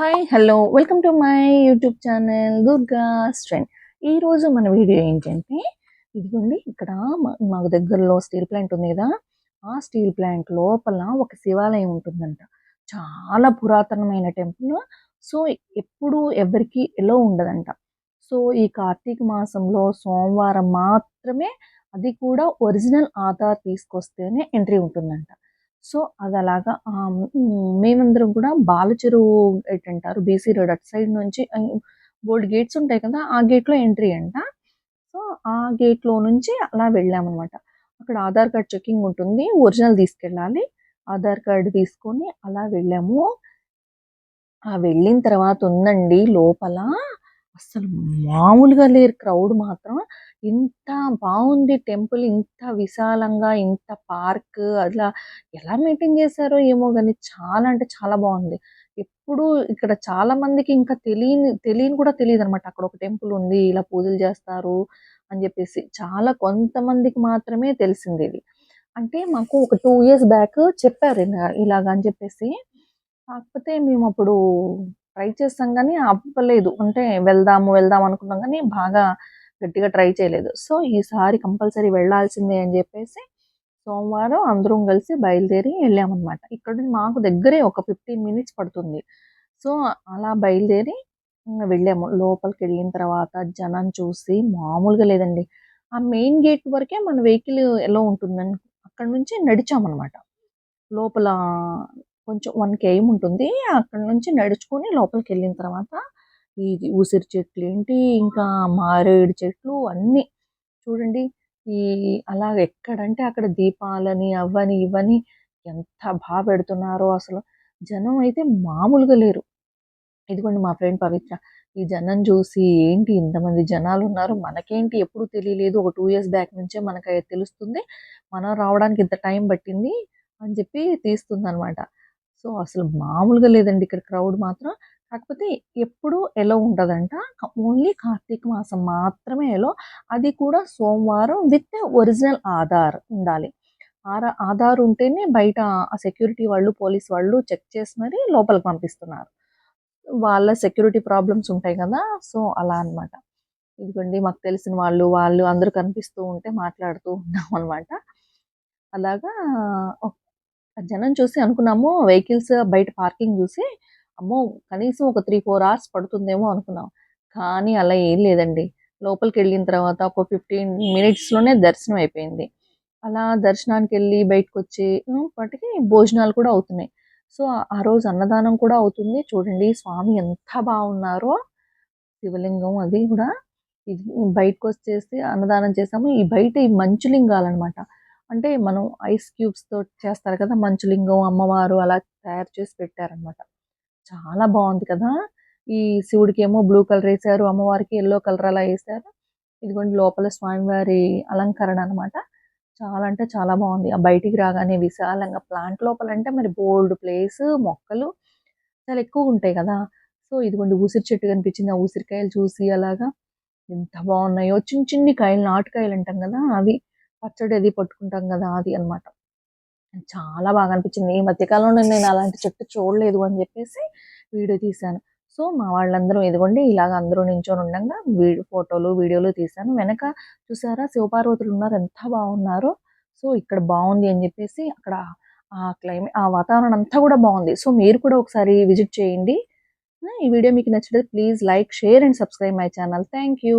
Hi hello welcome to my YouTube channel Durga స్ట్రెండ్ ఈరోజు మన video ఏంటంటే ఇదిగోండి ఇక్కడ మా- మాకు దగ్గరలో స్టీల్ ప్లాంట్ ఉంది కదా. ఆ స్టీల్ ప్లాంట్ లోపల ఒక శివాలయం ఉంటుందంట. చాలా పురాతనమైన టెంపుల్ సో ఎప్పుడు ఎవరికి ఎలా ఉండదంట. సో ఈ కార్తీక మాసంలో సోమవారం మాత్రమే అది కూడా ఒరిజినల్ ఆధార్ తీసుకొస్తేనే ఎంట్రీ ఉంటుందంట. సో అది అలాగా మేమందరం కూడా బాలచెరువు గేట్ అంటారు బీసీ రోడ్ అటు సైడ్ నుంచి బోల్డ్ గేట్స్ ఉంటాయి కదా ఆ గేట్లో ఎంట్రీ అంట. సో ఆ గేట్లో నుంచి అలా వెళ్ళామన్నమాట. అక్కడ ఆధార్ కార్డ్ చెకింగ్ ఉంటుంది ఒరిజినల్ తీసుకెళ్ళాలి ఆధార్ కార్డ్ తీసుకొని అలా వెళ్ళాము. ఆ వెళ్ళిన తర్వాత ఉందండి లోపల అసలు మామూలుగా లేరు క్రౌడ్ మాత్రం. ఇంత బాగుంది టెంపుల్ ఇంత విశాలంగా ఇంత పార్క్ అట్లా ఎలా మెయింటైన్ చేశారో ఏమో కానీ చాలా అంటే చాలా బాగుంది. ఎప్పుడు ఇక్కడ చాలా మందికి ఇంకా తెలియని తెలియని కూడా తెలియదు అనమాట అక్కడ ఒక టెంపుల్ ఉంది ఇలా పూజలు చేస్తారు అని చెప్పేసి చాలా కొంతమందికి మాత్రమే తెలిసింది ఇది. అంటే మాకు ఒక టూ ఇయర్స్ బ్యాక్ చెప్పారు ఇలా- ఇలాగ అని చెప్పేసి. కాకపోతే మేము అప్పుడు ట్రై చేస్తాం కానీ అవ్వలేదు. అంటే వెళ్దాము వెళ్దాం అనుకున్నాం కానీ బాగా గట్టిగా ట్రై చేయలేదు. సో ఈసారి కంపల్సరీ వెళ్ళాల్సిందే అని చెప్పేసి సోమవారం అందరం కలిసి బయలుదేరి వెళ్ళామన్నమాట. ఇక్కడ నుంచి మాకు దగ్గరే ఒక ఫిఫ్టీన్ మినిట్స్ పడుతుంది. సో అలా బయలుదేరి వెళ్ళాము. లోపలికి వెళ్ళిన తర్వాత జనం చూసి మామూలుగా లేదండి. ఆ మెయిన్ గేట్ వరకే మన వెహికల్ ఎలా ఉంటుందని అక్కడ నుంచి నడిచామన్నమాట. లోపల కొంచెం వన్ కేఎం ఉంటుంది అక్కడ నుంచి నడుచుకొని లోపలికి వెళ్ళిన తర్వాత ఈ ఉసిరి చెట్లు ఏంటి ఇంకా మారేడు చెట్లు అన్నీ. చూడండి ఈ అలా ఎక్కడంటే అక్కడ దీపాలని అవ్వని ఇవ్వని ఎంత బాగా పెడుతున్నారో అసలు. జనం అయితే మామూలుగా లేరు. ఇదిగోండి మా ఫ్రెండ్ పవిత్ర ఈ జనం చూసి ఏంటి ఇంతమంది జనాలు ఉన్నారు? మనకేంటి ఎప్పుడు తెలియలేదు. ఒక టూ ఇయర్స్ బ్యాక్ నుంచే మనకి తెలుస్తుంది. మనం రావడానికి ఇంత టైం పట్టింది అని చెప్పి తీస్తుంది అనమాట సో అసలు మామూలుగా లేదండి ఇక్కడ క్రౌడ్ మాత్రం. కాకపోతే ఎప్పుడు ఎలో ఉంటుందంట ఓన్లీ కార్తీక మాసం మాత్రమే ఎలో అది కూడా సోమవారం విత్ ఒరిజినల్ ఆధార్ ఉండాలి. ఆరా- ఆధార్ ఉంటేనే బయట ఆ సెక్యూరిటీ వాళ్ళు పోలీస్ వాళ్ళు చెక్ చేసి మరి లోపలికి పంపిస్తున్నారు. వాళ్ళ సెక్యూరిటీ ప్రాబ్లమ్స్ ఉంటాయి కదా సో అలా అనమాట ఇదిగోండి మాకు తెలిసిన వాళ్ళు వాళ్ళు అందరూ కనిపిస్తూ ఉంటే మాట్లాడుతూ ఉన్నాం అనమాట అలాగా జనం చూసి అనుకున్నాము వెహికల్స్ బయట పార్కింగ్ చూసి అమ్మో! కనీసం ఒక త్రీ ఫోర్ అవర్స్ పడుతుందేమో అనుకున్నాం. కానీ అలా ఏం లేదండి. లోపలికి వెళ్ళిన తర్వాత ఒక ఫిఫ్టీన్ మినిట్స్లోనే దర్శనం అయిపోయింది. అలా దర్శనానికి వెళ్ళి బయటకు వచ్చి వాటికి భోజనాలు కూడా అవుతున్నాయి. సో ఆ- రోజు అన్నదానం కూడా అవుతుంది. చూడండి స్వామి ఎంత బాగున్నారో. శివలింగం అది కూడా. ఇది బయటకు వచ్చేసి అన్నదానం చేసాము. ఈ బయట ఈ మంచులింగాలు అనమాట అంటే మనం ఐస్ క్యూబ్స్తో చేస్తారు కదా మంచులింగం అమ్మవారు అలా తయారు చేసి పెట్టారనమాట చాలా బాగుంది కదా. ఈ శివుడికి ఏమో బ్లూ కలర్ వేసారు అమ్మవారికి ఎల్లో కలర్ అలా వేశారు ఇదిగోండి లోపల స్వామివారి అలంకరణ అన్నమాట. చాలా అంటే చాలా బాగుంది. ఆ బయటికి రాగానే విశాలంగా ప్లాంట్ లోపల అంటే మరి బోల్డ్ ప్లేస్ మొక్కలు చాలా ఎక్కువ ఉంటాయి కదా. సో ఇదిగోండి ఉసిరి చెట్టు కనిపించింది. ఆ ఉసిరికాయలు చూసి అలాగా ఎంత బాగున్నాయో. చిన్న చిన్ని కాయలు నాటుకాయలు అంటాం కదా అవి. పచ్చడి అది పట్టుకుంటాం కదా అది అన్నమాట. చాలా బాగా అనిపించింది ఈ మధ్యకాలంలో నేను అలాంటి చెట్టు చూడలేదు అని చెప్పేసి వీడియో తీశాను. సో మా వాళ్ళందరూ ఎదుగుండి ఇలాగ అందరూ నించొని ఉండగా వీడియో ఫోటోలు వీడియోలు తీశాను. వెనక చూసారా శివపార్వతులు ఉన్నారు ఎంత బాగున్నారో. సో ఇక్కడ బాగుంది అని చెప్పేసి అక్కడ ఆ క్లైమేట్ ఆ వాతావరణం అంతా కూడా బాగుంది. సో మీరు కూడా ఒకసారి విజిట్ చేయండి. ఈ వీడియో మీకు నచ్చితే please like share and subscribe my channel. Thank you.